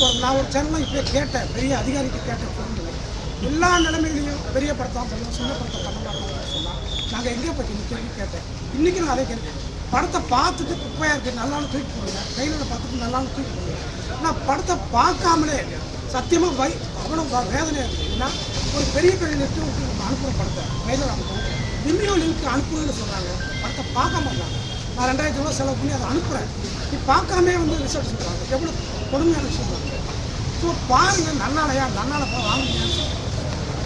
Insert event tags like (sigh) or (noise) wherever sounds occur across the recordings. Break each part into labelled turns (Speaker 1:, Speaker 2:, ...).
Speaker 1: போகிறோம் நான் ஒரு சேனலாக இப்போ கேட்டேன். பெரிய அதிகாரிக்கு கேட்டேன். phone எல்லா நிலைமையிலையும் பெரிய படத்தான் பண்ணுவோம் சின்ன படத்தை பண்ண மாட்டோம்னு சொன்னால் நாங்கள் எங்கே போய் இந்த கேள்வி கேட்டேன். இன்றைக்கி நான் அதே கேட்குறேன் படத்தை பார்த்துட்டு குப்பையாக இருக்குது நல்லாலும் தூக்கி போடுங்க ட்ரெயினில் பார்த்துட்டு நல்லாலும் தூக்கி போடுங்க நான் படத்தை பார்க்காமலே சத்தியமாக வை அவ்வளோ வேதனையாக இருக்குது ஏன்னா ஒரு பெரிய பெரிய நெட்வொர்க்கு நம்ம அனுப்புகிற படத்தை கையில் அனுப்புகிறோம் விமியோ லிங்க் அனுப்புங்கன்னு சொல்கிறாங்க படத்தை பார்க்க மாட்டாங்க. நான் ரெண்டாயிரத்தி ரூபா செலவு பண்ணி அதை அனுப்புகிறேன் நீ பார்க்காமே வந்து ரிசல்ட் சொல்கிறாங்க எவ்வளோ கொடுமையான விஷயம் ஸோ பாருங்கள் நன்னாலையா நன்னாலப்பா வாங்குங்கன்னு சொல்றேன்.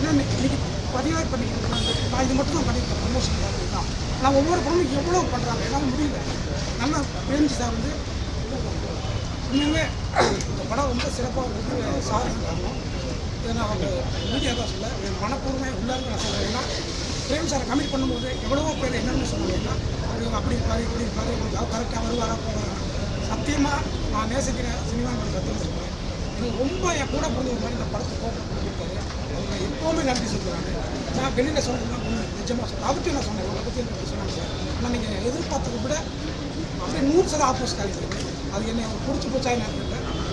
Speaker 1: இன்னைக்கு இன்னைக்கு பதிவாக பண்ணிக்கிட்டு நான் இது மட்டும் தான் பண்ணியிருக்கேன் ப்ரொமோஷன் தான். நான் ஒவ்வொரு படமும் எவ்வளோ பண்ணுறாங்க எல்லாம் முடியல. நல்லா பேஞ்சு சார் வந்து உண்மையுமே இந்த படம் ரொம்ப சிறப்பாக வந்து சாதனை காரணம் இதை நான் அவங்க மீடியா தான் சொல்ல என் மனப்பூர்வமாக உள்ளார்ந்து நான் சொல்கிறேன் ஏன்னா பிரேம் சாரை கமிட் பண்ணும்போது எவ்வளவோ பேர் என்னென்னு சொன்னாங்கன்னா அவர் அப்படி இருப்பார் இப்படி இருப்பார் உங்களுக்கு கரெக்டாக வருவாரா போவாரா? சத்தியமாக நான் நேசிக்கிற சினிமா சத்தியம் சொல்கிறேன் எனக்கு ரொம்ப என் கூட பிறந்த ஒரு மாதிரி இந்த படத்தை போட்டு கொடுத்தாரு அவங்க எப்போவுமே நன்றி சொல்கிறாங்க நான் வெளியில் சொல்கிறேன்னா ஒன்று நிஜமாக சொல்கிறேன் அவர்கிட்ட நான் சொன்னேன். உங்களை பற்றி எனக்கு சொன்னாங்க சார் ஆனால் நீங்கள் எதிர்பார்த்ததை விட அப்படியே நூறு சதம் ஆப்போசிட் ஆகிருக்கு அது என்னை அவங்க பிடிச்சி போச்சா என்ன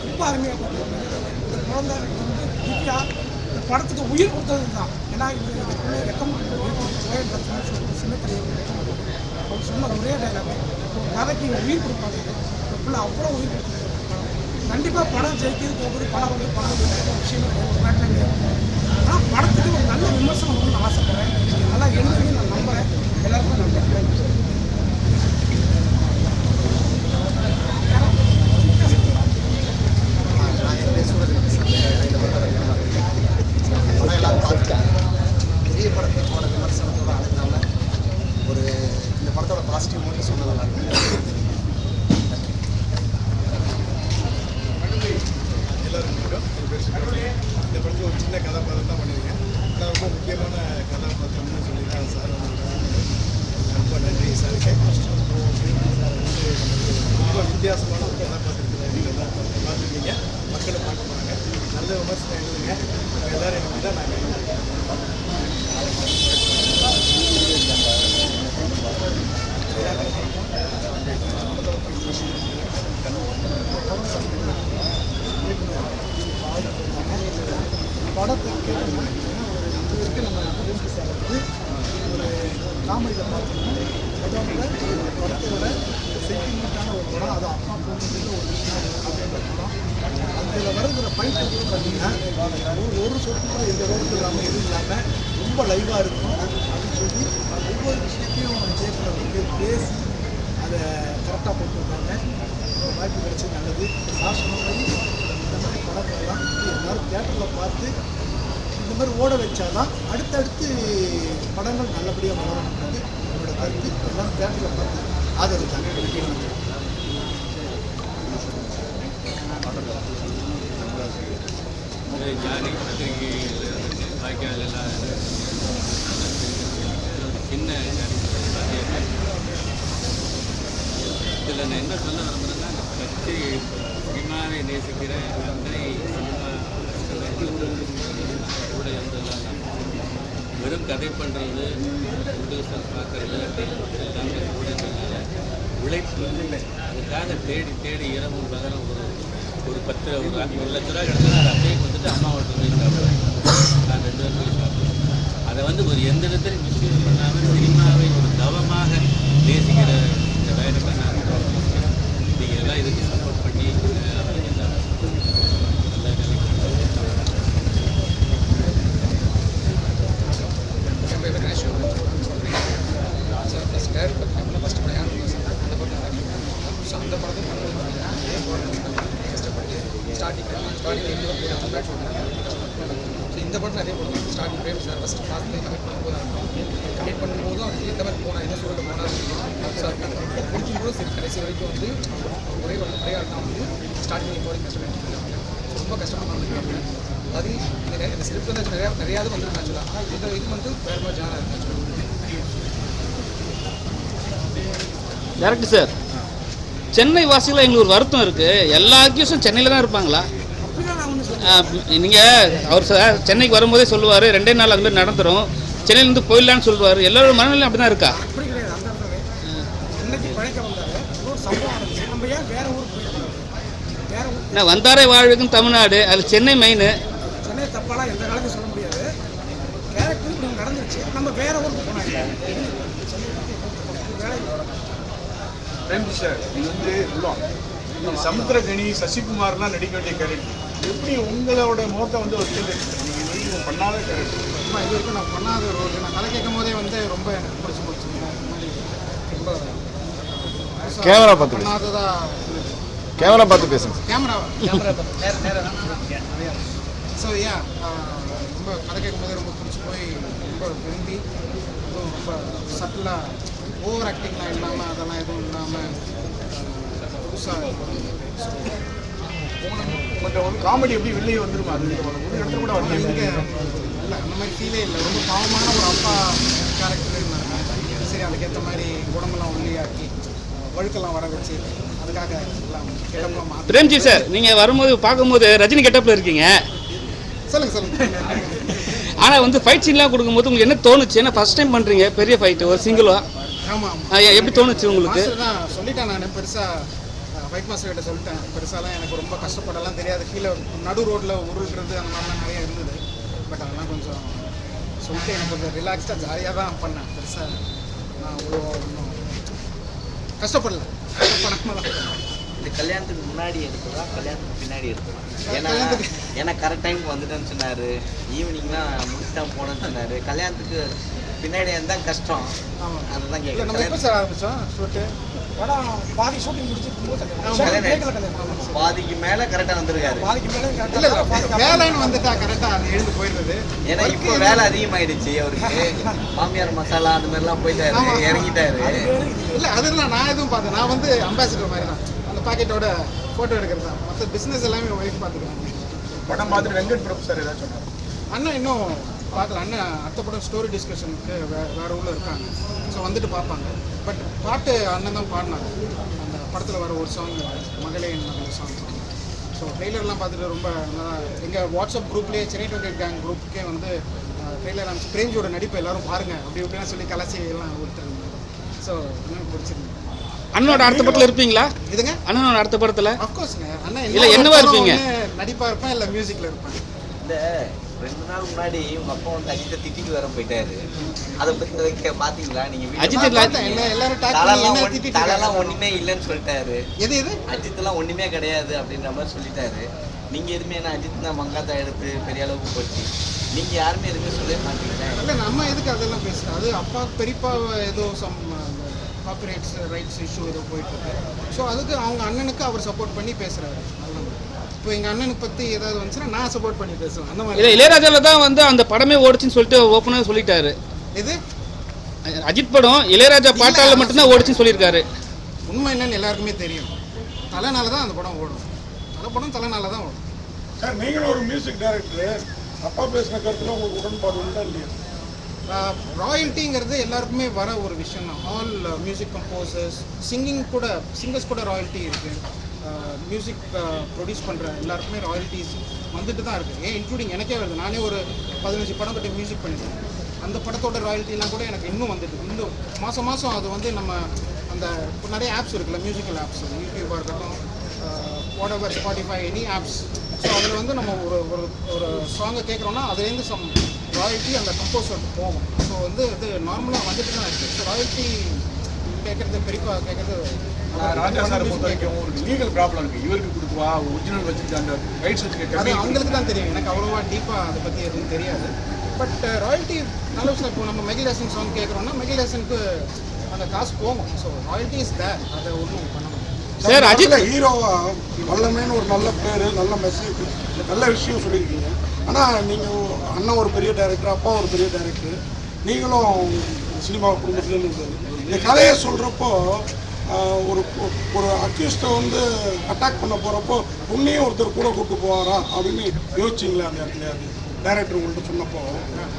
Speaker 1: ரொம்ப அருமையாக பார்த்துருக்காங்க இந்த குழந்தை வந்து திவ்யா இந்த படத்துக்கு உயிர் கொடுத்தது தான் ஏன்னா இது எப்பவுமே ரெக்கமெண்ட் சின்ன பையன் அவர் சொன்ன ஒரே டைலாக் கதைக்கு உயிர் கொடுப்பாங்க. இந்த அவ்வளோ உயிர் கண்டிப்பாக படம் ஜெயிக்கிறது போகுது படம் வந்து படம் வந்து விஷயம் ஆனால் படத்துக்கு ஒரு நல்ல விமர்சனம் வந்து நான் ஆசைப்படுறேன். நல்லா எழுதுவீங்க நான் நம்புகிறேன் எல்லாருக்கும் நம்புறேன்
Speaker 2: நான் படம் எல்லாரும் பார்த்துட்டாங்க பெரிய படத்தை போன விமர்சனத்தோட அழுந்தாம ஒரு இந்த படத்தோட பாசிட்டிவ் மட்டும் சொன்னது நல்லா இருக்கும்
Speaker 1: எல்லாருக்கும் வணக்கம். என் பேர் சுப்பிரமணியன். இந்த படத்தில் ஒரு சின்ன கதாபாத்திரம் தான் பண்ணியிருக்கேன் ஆனால் ரொம்ப முக்கியமான கதாபாத்திரம்னு சொல்லி தான் சார் வந்து ரொம்ப நன்றி சாருக்கு சார் வந்து ரொம்ப வித்தியாசமான ஒரு கதாபாத்திரத்தில் நீங்கள் தான் பார்த்துருக்கீங்க மக்களை பார்க்க போகிறாங்க நல்ல விமர்சனம் எழுதுங்க உங்க எல்லாரும் நம்பி தான் நாங்கள்
Speaker 2: படத்தை கேட்டோம்னா இது வரைக்கும் நம்ம நம்பி சார் வந்து ஒரு காமெடியில் பார்த்தோம்னா அதோட ஒரு படத்தோட சென்டிமெண்ட்டான ஒரு படம் அது அப்பா போகும்போது ஒரு விஷயம் அப்படின்ற படம் அதில் வருகிற ஃபைட் வந்து பார்த்தீங்கன்னா ஒரு ஒரு சொட்டு கூட எந்த ரோடு இல்லாமல் எதுவும் இல்லாமல் ரொம்ப லைவாக இருக்கும் அப்படின்னு சொல்லி ஒவ்வொரு விஷயத்தையும் ஜெயக்குமார் வந்து பேசி அதை கரெக்டாக போட்டு விட்டாங்க இந்த வாய்ப்பு கிடைச்சது நல்லது சார் சொன்ன மாதிரி இந்த மாதிரி படங்கள்லாம் எல்லாரும் தேட்டரில் பார்த்து இந்த மாதிரி ஓட வச்சாதான் அடுத்தடுத்து படங்கள் நல்லபடியாக வளரணுன்றது என்னோட கருத்து. எல்லாரும் தேட்டரில் பார்த்து ஆதரவு தாங்க
Speaker 3: வந்து ஜாதி பத்திரிகை வாய்க்கால் எல்லாம் சின்ன ஜாதி இதில் நான் என்ன சொல்ல விரும்புகிறேன்னா இந்த கட்சி சினிமாவை நேசிக்கிற அத்தனை சினிமா கூட இருந்ததெல்லாம் வெறும் கதை பண்ணுறது ப்ரொடியூசர் பார்க்குறது எல்லாமே கூட உழைப்பு அதுக்காக தேடி தேடி இரவு பகலும் ஒரு ஒரு பத்து ஒரு ஒரு லட்ச ரூபா கிடந்தா அதை அப்படியே வந்துட்டு அம்மாவோட போய் சாப்பிடுவேன் நான் ரெண்டு பேரும் போய் சாப்பிடுவேன் அதை வந்து ஒரு எந்த இடத்துலையும் மிஸ்யூஸ் பண்ணாமல் சினிமாவை ஒரு தவமாக நேசிக்கிற இந்த டைரக்டர் நான் நீங்கள் எல்லாம் இதுக்கு சப்போர்ட் பண்ணி அஹ், அவங்க எல்லாம் நல்ல நிலைக்கு
Speaker 4: என் பேர் கணேஷ் சார் ஃபஸ்ட் டேரக்ட் பண்ணி ஃபஸ்ட் படம் யாரும் அந்த படம் ஸோ அந்த படத்தை பண்ணும்போது பார்த்தீங்கன்னா அதே போல கஷ்டப்பட்டு ஸ்டார்டிங் ஸ்டார்டிங் எவ்வளோ போய் பேட்ச் ஸோ இந்த படத்தில் அதே போல ஸ்டார்டிங் பேர் சார் ஃபஸ்ட் கிளாஸ்லேயே கமிட் பண்ணும்போது கமிட் பண்ணும்போதும் அது எந்த மாதிரி போனால் என்ன சொல்லிட்டு போனால் ஸோ முடிக்கும் போது சரி கடைசி வரைக்கும் வந்து ஒரே ஒரு ஒரே ஆள் தான் வந்து ஸ்டார்டிங் இப்போ வரைக்கும் கஷ்டப்பட்டு இருக்காங்க ஸோ ரொம்ப கஷ்டப்பட்டு வந்துருக்காங்க அது நிறைய இந்த ஸ்கிரிப்ட் வந்து நிறையா நிறையாவது வந்துருக்கு ஆக்சுவலாக ஆனால் இந்த இது வந்து வேறு மாதிரி ஜானாக இருக்கு ஆக்சுவலாக
Speaker 5: டேரக்டர் சார் சென்னை வாசிகள் எங்களுக்கு ஒரு வருத்தம் இருக்கு. எல்லா அக்யூஸும் சென்னையில் தான் இருப்பாங்களா? நீங்கள் அவர் சார் சென்னைக்கு வரும்போதே சொல்லுவார் ரெண்டே நாள் அது மாதிரி நடந்துரும். சென்னையிலேருந்து போயிடலான்னு சொல்லுவார். எல்லாரோட மனநிலையும் அப்படி தான் இருக்கா? ஏன்னா வந்தாரே வாழ்வுக்கும் தமிழ்நாடு. அது சென்னை மெயின்
Speaker 1: சென்னை தப்பாலாம் எந்த காலத்தையும் சொல்ல முடியாது. கேரக்டர் இப்படி நடந்துருச்சு. நம்ம வேற ஊருக்கு போனாங்க
Speaker 6: இது வந்து உள்ளம். சமுத்திரகனி சசிகுமார்லாம் நடிக்க வேண்டிய கேரக்டர். எப்படி உங்களோட முகத்தை வந்து ஒரு தேர்ந்தெடுத்தீங்க நீங்கள் பண்ணாத கேரக்டர்?
Speaker 7: இது வரைக்கும் நான் பண்ணாத ரோல் நான் கதை கேட்கும் போதே வந்து ரொம்ப எனக்கு பிடிச்சி போச்சு. ரொம்ப
Speaker 8: கேமரா பார்த்து பேசு. கேமரா பார்த்து பேசுங்க.
Speaker 7: கேமரா கேமரா ஸோ யா ரொம்ப கதை கேட்கும் போதே ரொம்ப பிடிச்சி போய் ரொம்ப விரும்பி ரொம்ப சட்டிலாக ஓவர் ஆக்டிங்லாம் இல்லாமல் அதெல்லாம் எதுவும் இல்லாமல் புதுசாக
Speaker 6: உங்கள்கிட்ட வந்து காமெடி எப்படி வெளியே வந்துருமா? அது ஒரு இடத்துல கூட
Speaker 7: இங்கே
Speaker 6: வரல
Speaker 7: இல்லை அந்த மாதிரி ஃபீலே இல்லை. ரொம்ப பாவமான ஒரு அப்பா கேரக்டர் இருந்தாங்க சரி அதுக்கேற்ற மாதிரி உடம்பெல்லாம் ஒல்லியாக்கி வழுக்கெல்லாம் வர வச்சு
Speaker 5: பிரேம்ஜி சார் நீங்கள் வரும்போது பார்க்கும்போது ரஜினி கெட்டப்பில் இருக்கீங்க.
Speaker 7: சொல்லுங்க சொல்லுங்க.
Speaker 5: ஆனால் வந்து ஃபைட் சீன்லாம் கொடுக்கும்போது உங்களுக்கு என்ன தோணுச்சு? ஏன்னா ஃபர்ஸ்ட் டைம் பண்ணுறீங்க பெரிய ஃபைட்டு ஒரு சிங்கிளா
Speaker 7: ஆமாம் ஆமாம்
Speaker 5: எப்படி தோணுச்சு உங்களுக்கு?
Speaker 7: சொல்லிட்டேன் நான் பெருசாக ஃபைட் மாஸ்டர் கிட்ட சொல்லிட்டேன். பெருசாலாம் எனக்கு ரொம்ப கஷ்டப்படலாம் தெரியாது. கீழே நடு ரோட்டில் உருள்றது அந்த மாதிரிலாம் நிறைய இருந்தது. பட் அதெல்லாம் கொஞ்சம் சொல்லிட்டு எனக்கு கொஞ்சம் ரிலாக்ஸ்டாக ஜாலியாக தான் பண்ணேன். பெருசாக நான் அவ்வளோ கஷ்டப்படல.
Speaker 9: இது கல்யாணத்துக்கு முன்னாடி எடுத்ததா கல்யாணத்துக்கு பின்னாடி எடுத்ததா? ஏன்னா ஏன்னா கரெக்ட் டைமுக்கு வந்துட்டேன்னு சொன்னாரு. ஈவினிங்லாம் முடிச்சுட்டு போனேன்னு சொன்னாரு. கல்யாணத்துக்கு பின்னாடி இருந்தால் கஷ்டம். அதுதான்
Speaker 7: நம்ம எப்போ
Speaker 9: கேட்குறேன்
Speaker 7: சார் ஆரம்பித்தோம் ஷூட்டு
Speaker 1: படம் பாதி ஷூட்டிங் முடிச்சிருக்கும்
Speaker 9: பாதிக்கு மேலே கரெக்டாக வந்திருக்காரு.
Speaker 1: பாதிக்கு மேலே
Speaker 7: இல்லை வேலைன்னு வந்துட்டா கரெக்டாக அது எழுந்து போயிடுறது.
Speaker 9: ஏன்னா இப்போ வேலை அதிகமாயிடுச்சு அவருக்கு. (laughs) மாமியார் மசாலா அந்த மாதிரிலாம் போயிட்டாரு. இறங்கிட்டாரு.
Speaker 7: இல்லை அதெல்லாம் நான் எதுவும் பார்த்தேன். நான் வந்து அம்பாசிடர் மாதிரி தான் அந்த பாக்கெட்டோட ஃபோட்டோ எடுக்கிறது தான் மற்ற பிஸ்னஸ் எல்லாமே ஒய்ஃப் பார்த்துக்கிறாங்க.
Speaker 6: படம் பார்த்துட்டு வெங்கட் பிரபு சார் ஏதாச்சும் சொன்னார்?
Speaker 7: அண்ணன் இன்னும் பார்க்கல. அண்ணன் அடுத்த படம் ஸ்டோரி டிஸ்கஷனுக்கு வே வேறு ஊரில் இருக்காங்க. ஸோ வந்துட்டு பார்ப்பாங்க. பட் பாட்டு அண்ணன் தான் பாடினாங்க அந்த படத்தில் வர ஒரு சாங் மகளே என் மகள் சாங் ஸோ ட்ரெய்லர்லாம் பார்த்துட்டு ரொம்ப நல்லா எங்கள் வாட்ஸ்அப் குரூப்லேயே சென்னை டுவெண்ட்டி கேங் குரூப்புக்கே வந்து ட்ரெய்லர் அனுப்பிச்சு பிரேம்ஜியோட நடிப்பை எல்லாரும் பாருங்க அப்படி இப்படிலாம் சொல்லி கலாச்சி எல்லாம் கொடுத்துருந்தாங்க. ஸோ எனக்கு பிடிச்சிருந்தது
Speaker 5: அண்ணனோட அடுத்த படத்தில் இருப்பீங்களா?
Speaker 7: இதுங்க
Speaker 5: அண்ணனோட அடுத்த படத்தில்?
Speaker 7: அஃப்கோர்ஸ்ங்க அண்ணன்
Speaker 5: இல்ல, என்னவா இருப்பீங்க?
Speaker 7: நடிப்பாக இருப்பேன் இல்லை மியூசிக்கில் இருப்பேன்?
Speaker 9: இந்த ரெண்டு நாள் முன்னாடி உங்க அப்பா வந்து அஜித்தை திட்டிட்டு வர போயிட்டாரு. அதை பத்தி பாத்தீங்களா? நீங்க
Speaker 5: அஜித்
Speaker 7: எல்லாரும்
Speaker 9: தலைலாம். ஒண்ணுமே இல்லைன்னு சொல்லிட்டாரு.
Speaker 7: எது எது?
Speaker 9: அஜித்லாம் ஒண்ணுமே கிடையாது அப்படின்ற மாதிரி சொல்லிட்டாரு. நீங்க எதுவுமே என்ன அஜித் தான் மங்காத்தா எடுத்து பெரிய அளவுக்கு போச்சு? நீங்க யாருமே எதுவுமே சொல்லவே மாட்டீங்களே?
Speaker 7: இல்லை நம்ம எதுக்கு அதெல்லாம் பேசுகிறோம் அது அப்பா பெரியப்பா ஏதோ சம் காப்பிரைட்ஸ் ரைட்ஸ் இஷ்யூ ஏதோ போயிட்டு இருக்கு. ஸோ அதுக்கு அவங்க அண்ணனுக்கு அவர் சப்போர்ட் பண்ணி பேசுறாரு. இப்போ எங்கள் அண்ணனுக்கு பற்றி ஏதாவது வந்துச்சுன்னா நான் சப்போர்ட் பண்ணி பேசுவேன். அந்த
Speaker 5: இல்லை
Speaker 7: மாதிரி
Speaker 5: இளையராஜாவில் தான் வந்து அந்த படமே ஓடிச்சுன்னு சொல்லிட்டு ஓப்பனாக சொல்லிட்டாரு.
Speaker 7: இது
Speaker 5: அஜித் படம் இளையராஜா பாட்டால் மட்டும்தான் ஓடிச்சுன்னு சொல்லியிருக்காரு.
Speaker 7: உண்மை என்னன்னு எல்லாருக்குமே தெரியும். தலைனால தான் அந்த படம் ஓடும். தலை படம் தலைனால தான் ஓடும்.
Speaker 10: சார் நீங்களும் ஒரு மியூசிக் டைரக்டர் அப்பா பேசின கருத்துல உங்களுக்கு உடன்பாடு உண்டா இல்லையா?
Speaker 7: ராயல்ட்டிங்கிறது எல்லாருக்குமே வர ஒரு விஷயம் தான். ஆல் மியூசிக் கம்போசர்ஸ் சிங்கிங் கூட சிங்கர்ஸ் கூட ராயல்ட்டி இருக்குது மியூசிக் ப்ரொடியூஸ் பண்ணுற எல்லாருக்குமே ராயல்ட்டிஸ் வந்துட்டு தான் இருக்குது ஏன் இன்க்ளூடிங் எனக்கே வருது. நானே ஒரு பதினஞ்சு படம் கிட்ட மியூசிக் பண்ணிட்டேன். அந்த படத்தோட ராயல்ட்டிலாம் கூட எனக்கு இன்னும் வந்துட்டு இன்னும் மாதம் மாதம் அது வந்து நம்ம அந்த நிறைய ஆப்ஸ் இருக்குல்ல மியூசிக்கல் ஆப்ஸ் யூடியூபாக இருக்கட்டும் what Spotify any apps so அதில் வந்து நம்ம ஒரு ஒரு ஒரு சாங்கை கேட்குறோன்னா அதுலேருந்து சம் ராயல்ட்டி அந்த கம்போசருக்கு போகும். ஸோ வந்து இது நார்மலாக வந்துட்டு தான் இருக்குது ஸோ ராயல்ட்டி கேட்குறது பெரியப்பா கேட்குறது
Speaker 10: ராஜா சார் பொறுத்த வரைக்கும் ஒரு லீகல் ப்ராப்ளம் இருக்கு. இவருக்கு கொடுத்துவா ஒரிஜினல் வச்சுட்டு அந்த ரைட்ஸ் வச்சுக்க
Speaker 7: அது
Speaker 10: கம்மி
Speaker 7: அவங்களுக்கு தான் தெரியும். எனக்கு அவ்வளோவா டீப்பாக அதை பற்றி எதுவும் தெரியாது. பட் ராயல்ட்டி நல்ல விஷயம் இப்போ நம்ம மெகிலேசன் சாங் கேட்குறோன்னா மெகிலேசனுக்கு அந்த காசு போகும். ஸோ ராயல்ட்டி இஸ் தேர் அதை ஒன்றும் பண்ண முடியாது.
Speaker 5: சார் அஜித்
Speaker 10: ஹீரோவா வல்லமேன்னு ஒரு நல்ல பேர் நல்ல மெசேஜ் நல்ல விஷயம் சொல்லியிருக்கீங்க. ஆனால் நீங்கள் அண்ணன் ஒரு பெரிய டைரக்டர் அப்பா ஒரு பெரிய டைரக்டர் நீங்களும் சினிமா குடும்பத்துலேருந்து இந்த கதையை சொல்கிறப்போ ஒரு ஒரு அக்யூஸ்டை வந்து அட்டாக் பண்ண போகிறப்போ உன்னையும் ஒருத்தர் கூட கூட்டு போவாரா அப்படின்னு யோசிச்சிங்களா அந்த இடத்துல? அது டைரக்டர் உங்கள்கிட்ட சொன்னப்போ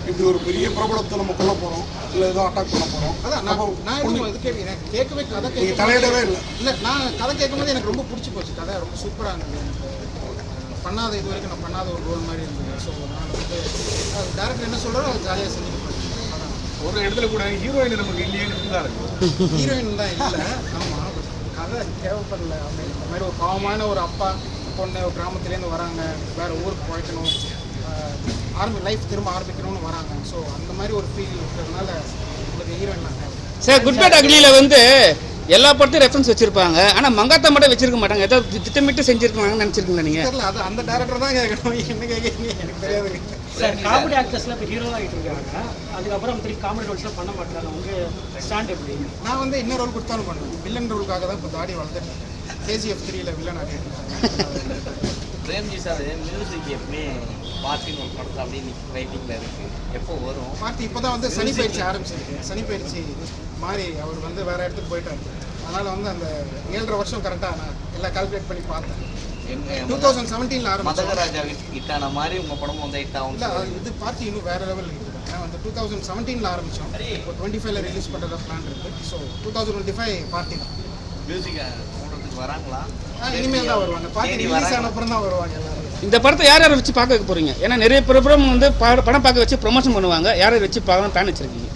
Speaker 10: இப்படி ஒரு பெரிய பிரபலத்தை நம்ம கொல்ல போகிறோம் இல்லை ஏதோ அட்டாக் பண்ண போகிறோம்
Speaker 7: அதான் நான் கேட்க எனக்கு கேட்கவே கதை
Speaker 10: நீங்கள்
Speaker 7: கேட்க
Speaker 10: தலையிடவே இல்லை.
Speaker 7: இல்லை நான் கதை கேட்கும்போது எனக்கு ரொம்ப பிடிச்சி போச்சு. கதை ரொம்ப சூப்பராக இருந்தது. எனக்கு பண்ணாத இது வரைக்கும் நான் பண்ணாத ஒரு ரோல் மாதிரி இருந்தது. ஸோ நான் வந்து டேரக்டர் என்ன சொல்கிறாரோ அதை ஜாலியாக அதான்
Speaker 10: ஒரு இடத்துல கூட ஹீரோயின் நமக்கு இல்லையேன்னு இருந்தா இருக்கு.
Speaker 7: ஹீரோயின் தான் இல்லை. ஆமாம் கதை தேவைப்படல. அவங்க இந்த மாதிரி ஒரு பாவமான ஒரு அப்பா பொண்ணு ஒரு கிராமத்துலேருந்து வராங்க. வேறு ஊருக்கு போய்க்கணும். ஆரம்பி லைஃப் திரும்ப ஆரம்பிக்கணும்னு வராங்க. ஸோ அந்த மாதிரி ஒரு ஃபீல் இருக்கிறதுனால உங்களுக்கு ஹீரோயின் தான்
Speaker 5: சார் குட் பேட் அக்லியில வந்து எல்லா படத்தையும் ரெஃபரன்ஸ் வச்சிருப்பாங்க. ஆனா மங்காத்தா மட்டும் வச்சிருக்க மாட்டாங்க. ஏதாவது திட்டமிட்டு செஞ்சிருக்காங்கன்னு நினைச்சிருக்கீங்களா நீங்க?
Speaker 7: தெரியல அது அந்த டேரக்டர் தான் கேட்கணும். என்ன கேட்குறீங்க? எனக்கு தெரியாது.
Speaker 11: சார் காமெடி ஆக்டர்ஸ்லாம் இப்போ ஹீரோ ஆகிட்டு இருக்காங்க. அதுக்கப்புறம் திருப்பி காமெடி ரோல்ஸ்லாம் பண்ண மாட்டாங்க. உங்க ஸ்டாண்ட் எப்படி?
Speaker 7: நான் வந்து என்ன ரோல் கொடுத்தாலும் பண்ணுவேன். வில்லன் ரோலுக்காக தான் இப்போ தாடி வளர்த்துட்டு கேஜிஎஃப் த்ரீல வில்லன் ஆகிட்டு
Speaker 9: பிரேம்ஜி சார் மியூசிக் எப்பவுமே பார்ட்டின்னு ஒரு படத்தை அப்படியே ரைட்டிங்கில் இருக்கு. எப்போ வரும்?
Speaker 7: பார்த்து இப்போ தான் வந்து சனி பயிற்சி ஆரம்பிச்சிருக்கு. சனி பயிற்சி மாறி அவர் வந்து வேற இடத்துக்கு போயிட்டார். அதனால வந்து அந்த ஏழரை வருஷம் கரெக்டாக நான் எல்லாம் கால்குலேட் பண்ணி பார்த்தேன். டூ
Speaker 9: எங்க
Speaker 7: தௌசண்ட் செவன்டீனில் ஆரம்பிச்சோம்.
Speaker 9: மதகராஜா ஹிட்டான மாதிரி உங்க படமும் வந்து ஹிட் ஆகும்
Speaker 7: இல்லை இது பார்ட்டி இன்னும் வேற இருக்குது ஏன்னா வந்து டூ தௌசண்ட் செவன்டீனில் ஆரம்பித்தோம் இப்போ டுவெண்ட்டி ஃபைவ்ல ரிலீஸ் பண்ணுறதா பிளான் இருக்குது so two thousand twenty five party தான்
Speaker 9: மியூசிக் போடுறதுக்கு வராங்களா?
Speaker 7: இனிமேல் தான் வருவாங்க. Party release. ஆன அப்புறம் தான் வருவாங்க எல்லாரும்.
Speaker 5: இந்த படத்தை யார் யாரை வச்சு பார்க்க வைக்க போறீங்க? ஏன்னா நிறைய பிரபலம் வந்து பட- படம் பார்க்க வச்சு ப்ரொமோஷன் பண்ணுவாங்க. யாரை வச்சு பார்க்கணும் பிளான் வச்சிருக்கீங்க?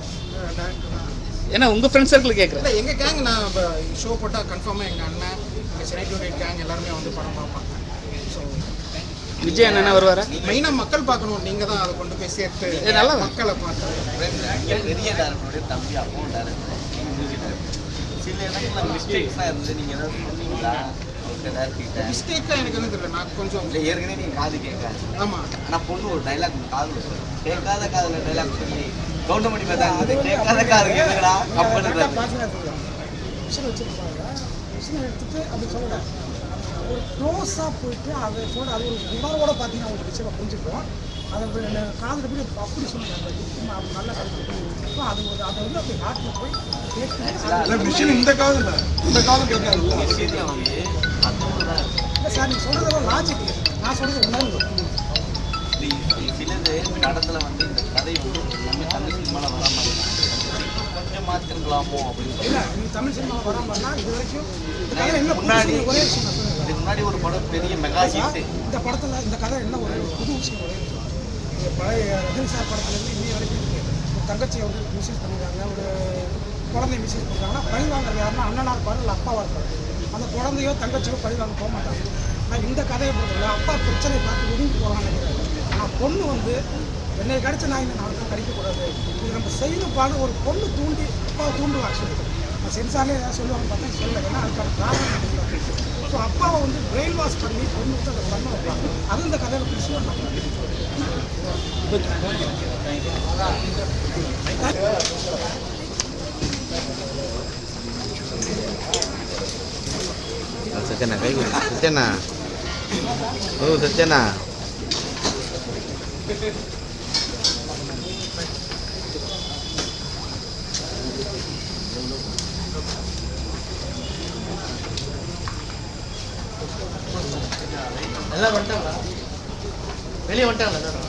Speaker 5: ஏன்னா உங்க ஃப்ரெண்ட் சர்க்கிள் கேட்குறேன்
Speaker 7: எங்கள் கேங் நான் இப்போ ஷோ போட்டால் கன்ஃபார்மாக எங்கள் அண்ணன் சென்னை கேங் எல்லாருமே வந்து படம் பார்ப்பாங்க. ஸோ
Speaker 5: விஜய் அண்ணா வருவாரா?
Speaker 7: மெயினாக மக்கள் பார்க்கணும். நீங்கள் தான் அதை கொண்டு போய் சேர்த்து
Speaker 5: நல்லா.
Speaker 7: மக்களை பார்த்து.
Speaker 9: பெரிய டேரக்டருடைய தம்பி அப்பவும் டேரக்டர் சில இடத்துல மிஸ்டேக்ஸ்லாம் இருந்தது நீங்க ஏதாவது சொன்னீங்களா?
Speaker 7: மிஸ்டேக்காக எனக்கு என்ன தெரியல. நான் கொஞ்சம்
Speaker 9: இல்லை ஏற்கனவே நீங்க காது கேட்காது.
Speaker 7: ஆமாம்
Speaker 9: ஆனா பொண்ணு ஒரு டைலாக் சொல்லும் கேட்காத காதுல டைலாக் சொல்லி கவுண்டமணி இருந்தது கேட்காத காது கேட்குறா அப்படின்னு
Speaker 1: மிஷினை எடுத்துட்டு அப்படி சொல்லக்கூடாது ஒரு க்ளோஸாக போயிட்டு அதை சொல்ல அது ஒரு உணர்வோட பார்த்தீங்கன்னா அவங்க விஷயமா புரிஞ்சுக்கும் அதை காதில் போய் அப்படி சொல்லுங்க அப்படி நல்லா கருத்து அது ஒரு அதை வந்து அப்படி ஹார்ட்டில் போய்
Speaker 10: மிஷின் இந்த காலம் இல்லை. இந்த
Speaker 9: தான் இருக்கு.
Speaker 1: இல்லை சார் நீங்கள் சொல்கிறதெல்லாம் லாஜிக் நான் சொல்கிறது உணர்வு
Speaker 9: சிலது படத்துல வந்து இந்த கதை வந்து மாற்றிருக்கலாமோ அப்படின்னு
Speaker 1: தமிழ் சினிமா வராமன்னா இது வரைக்கும்.
Speaker 9: முன்னாடி இதுக்கு முன்னாடி ஒரு படம் பெரிய மெகா ஹிட்
Speaker 1: இந்த படத்தில் இந்த கதை என்ன ஒரே புது விஷயம் ஒரே பழைய ரஜினி சார் படத்துலேருந்து இன்னி வரைக்கும் இருக்கு. ஒரு தங்கச்சியை வந்து மிஸ்யூஸ் பண்ணிடுறாங்க ஒரு குழந்தைய மிஸ்யூஸ் பண்ணுறாங்கன்னா பழி வாங்குறது யாருன்னா அண்ணனா இருப்பாரு இல்லை அப்பாவா இருப்பாரு. அந்த குழந்தையோ தங்கச்சியோ பழி வாங்க போக மாட்டாங்க. ஆனால் இந்த கதையை பொறுத்தவரை அப்பா பிரச்சனையை பார்த்து ஒதுங்கி போகலான்னு நினைக்கிறாரு ஆனால் பொண்ணு வந்து என்னை கடிச்ச நான் இந்த நாளைக்கு கடிக்கக்கூடாது. இது நம்ம செய்யணும் பாடு ஒரு பொண்ணு தூண்டி அப்பாவை தூண்டுவா ஆக்சுவலி நான் சென்சார்லேயே ஏதாவது சொல்லுவாங்க பார்த்தா சொல்லலை. ஏன்னா அதுக்கான காரணம் ஸோ அப்பாவை வந்து பிரெயின் வாஷ் பண்ணி பொண்ணு வந்து அதை பண்ண வைப்பாங்க. அது இந்த கதையில் பிடிச்சி
Speaker 9: சத்யண்ணா கை கொடு ஓ சத்யண்ணா எல்லாம் வந்துட்டாங்களா?
Speaker 12: வெளியே வந்துட்டாங்களா சார்